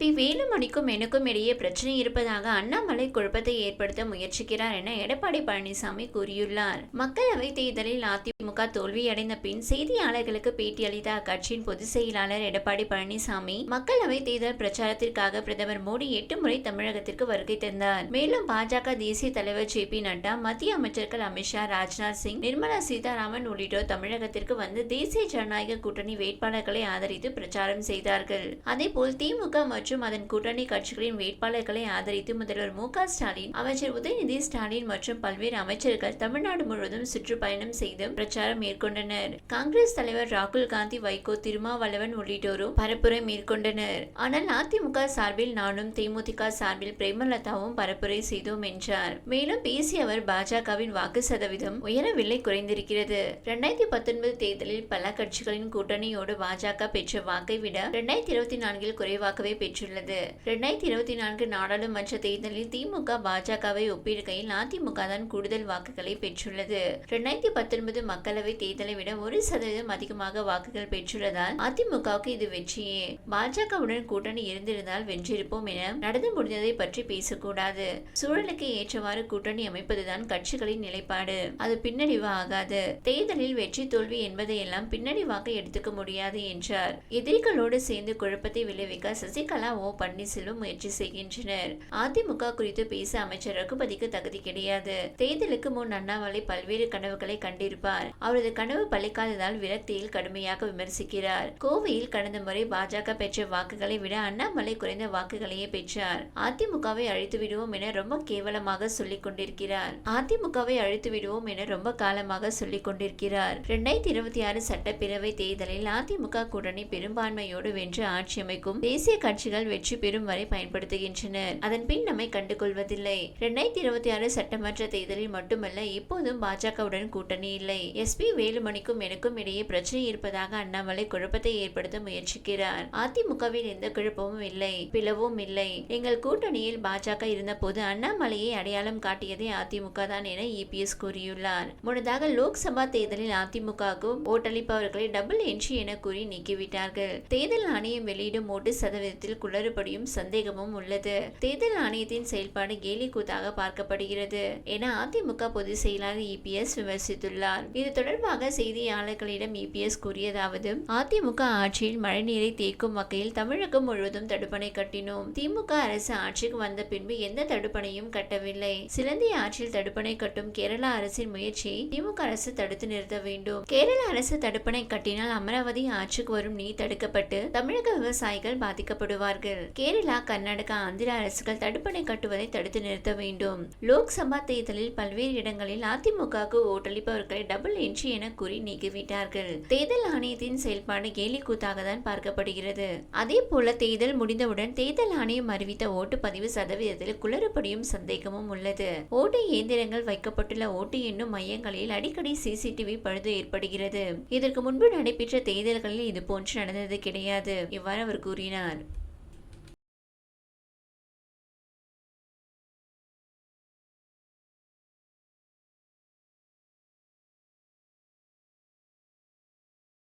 B வேலுமணிக்கும் எனக்கும் இடையே பிரச்சனை இருப்பதாக அண்ணாமலை குழப்பத்தை ஏற்படுத்த முயற்சிக்கிறார் என எடப்பாடி பழனிசாமி கூறியுள்ளார். மக்களவை தேர்தலில் அதிமுக தோல்வியடைந்த பின் செய்தியாளர்களுக்கு பேட்டியளித்த அக்கட்சியின் பொதுச் செயலாளர் எடப்பாடி பழனிசாமி மக்களவை தேர்தல் பிரச்சாரத்திற்காக பிரதமர் மோடி எட்டு முறை தமிழகத்திற்கு வருகை தந்தார். மேலும் பாஜக தேசிய தலைவர் ஜே பி நட்டா மத்திய அமைச்சர்கள் அமித்ஷா ராஜ்நாத் சிங் நிர்மலா சீதாராமன் உள்ளிட்டோர் தமிழகத்திற்கு வந்து தேசிய ஜனநாயக கூட்டணி வேட்பாளர்களை ஆதரித்து பிரச்சாரம் செய்தார்கள். அதேபோல் திமுக மற்றும் அதன் கூட்டணி கட்சிகளின் வேட்பாளர்களை ஆதரித்து முதல்வர் மு ஸ்டாலின் அமைச்சர் உதயநிதி ஸ்டாலின் மற்றும் பல்வேறு அமைச்சர்கள் தமிழ்நாடு முழுவதும் சுற்றுப்பயணம் செய்து பிரச்சாரம் மேற்கொண்டனர். காங்கிரஸ் தலைவர் ராகுல் காந்தி வைகோ திருமாவளவன் உள்ளிட்டோரும் பரப்புரை மேற்கொண்டனர். ஆனால் அதிமுக சார்பில் நானும் தேமுதிக சார்பில் பிரேமலதாவும் பரப்புரை செய்தோம் என்றார். மேலும் பேசிய அவர் பாஜகவின் வாக்கு சதவீதம் உயரவில்லை குறைந்திருக்கிறது. இரண்டாயிரத்தி பத்தொன்பது தேர்தலில் பல கட்சிகளின் கூட்டணியோடு பாஜக பெற்ற வாக்கை விட இரண்டாயிரத்தி இருபத்தி நான்கில் குறைவாகவே பெற்றுள்ளது இரண்டாயிரத்தி இருபத்தி நான்கு நாடாளுமன்ற தேர்தலில் திமுக பாஜகவை ஒப்பிடுகையில் அதிமுக தான் கூடுதல் வாக்குகளை பெற்றுள்ளது. இரண்டாயிரத்தி பத்தொன்பது மக்களவை தேர்தலை விட ஒரு சதவீதம் அதிகமாக வாக்குகள் பெற்றுள்ளதால் அதிமுகவுக்கு இது வெற்றியே. பாஜகவுடன் கூட்டணி இருந்திருந்தால் வென்றிருப்போம் என நடந்து முடிந்ததை பற்றி பேசக்கூடாது. சூழலுக்கு ஏற்றவாறு கூட்டணி அமைப்பதுதான் கட்சிகளின் நிலைப்பாடு. அது பின்னடைவு ஆகாது. தேர்தலில் வெற்றி தோல்வி என்பதையெல்லாம் பின்னடைவாக எடுத்துக்க முடியாது என்றார். எதிரிகளோடு சேர்ந்து குழப்பத்தை விளைவிக்க சசிகலா ஓ பன்னீர்செல்வம் முயற்சி செய்கின்றனர். அதிமுக குறித்து பேச அமைச்சர் ரகுபதிக்கு தகுதி கிடையாது. தேர்தலுக்கு முன் அண்ணாமலை பல்வேறு கனவுகளை கண்டிருப்பார். அவரது கனவு பழிக்காததால் விரக்தியில் கடுமையாக விமர்சிக்கிறார். கோவையில் கடந்த முறை பாஜக பெற்ற வாக்குகளை விட அண்ணாமலை குறைந்த வாக்குகளையே பெற்றார். அதிமுகவை அழித்து விடுவோம் என ரொம்ப கேவலமாக சொல்லிக் கொண்டிருக்கிறார். அதிமுகவை அழித்து விடுவோம் என ரொம்ப காலமாக சொல்லிக் கொண்டிருக்கிறார். இரண்டாயிரத்தி இருபத்தி ஆறு சட்டப்பேரவை தேர்தலில் அதிமுக கூட்டணி பெரும்பான்மையோடு வென்று ஆட்சி அமைக்கும். தேசிய கட்சிகள் கட்சிகள் வெற்றி பெறும் வரை பயன்படுத்துகின்றனர். அதன் பின் நம்மை கண்டுகொள்வதில்லை. இரண்டாயிரத்தி இருபத்தி ஆறு சட்டமன்ற தேர்தலில் மட்டுமல்ல இப்போதும் பாஜகவுடன் கூட்டணி இல்லை. எஸ்பி வேலுமணிக்கும் எனக்கும் இடையே பிரச்சனை இருப்பதாக அண்ணாமலை குழப்பத்தை ஏற்படுத்த முயற்சிக்கிறார். அதிமுகவில் எந்த குழப்பமும் இல்லை பிளவும் இல்லை. எங்கள் கூட்டணியில் பாஜக இருந்தபோது அண்ணாமலையை அடையாளம் காட்டியதே அதிமுக தான் என இபிஎஸ் கூறியுள்ளார். முன்னதாக லோக்சபா தேர்தலில் அதிமுகவுக்கும் ஓட்டளிப்பவர்களை டபுள் என்ட்ரி என கூறி நீக்கிவிட்டார்கள். தேர்தல் ஆணையம் வெளியிடும் ஓட்டு சதவீதத்தில் குளறுபடியும் சந்தேகமும் உள்ளது. தேர்தல் ஆணையத்தின் செயல்பாடு கேலி கூத்தாக பார்க்கப்படுகிறது என அதிமுக பொதுச் செயலாளர் இபிஎஸ் விமர்சித்துள்ளார். இது தொடர்பாக செய்தியாளர்களிடம் இபிஎஸ் கூறியதாவது அதிமுக ஆட்சியில் மழைநீரை தேக்கும் வகையில் தமிழகம் முழுவதும் தடுப்பணை கட்டினோம். திமுக அரசு ஆட்சிக்கு வந்த பின்பு எந்த தடுப்பணையும் கட்டவில்லை. சிலந்தி ஆட்சியில் தடுப்பணை கட்டும் கேரள அரசின் முயற்சியை திமுக அரசு தடுத்து நிறுத்த வேண்டும். கேரள அரசு தடுப்பணை கட்டினால் அமராவதி ஆட்சிக்கு வரும் நீர் தடுக்கப்பட்டு தமிழக விவசாயிகள் பாதிக்கப்படுவார்கள். கேரளா கர்நாடகா ஆந்திர அரசுகள் தடுப்பணை கட்டுவதை தடுத்து நிறுத்த வேண்டும். லோக்சபா தேர்தலில் பல்வேறு இடங்களில் அதிமுகவுக்கு ஓட்டளிப்பவர்களை டபுள் என்ட்ரி என கூறி நீக்கிவிட்டார்கள். தேர்தல் ஆணையத்தின் செயல்பாடு கேலி கூத்தாக தான் பார்க்கப்படுகிறது. அதே போல தேர்தல் முடிந்தவுடன் தேர்தல் ஆணையம் அறிவித்த ஓட்டுப்பதிவு சதவீதத்தில் குளறுபடியும் சந்தேகமும் உள்ளது. ஓட்டு இயந்திரங்கள் வைக்கப்பட்டுள்ள ஓட்டு எண்ணும் மையங்களில் அடிக்கடி சிசிடிவி பழுது ஏற்படுகிறது. இதற்கு முன்பு நடைபெற்ற தேர்தல்களில் இதுபோன்று நடந்தது கிடையாது இவ்வாறு அவர் கூறினார்.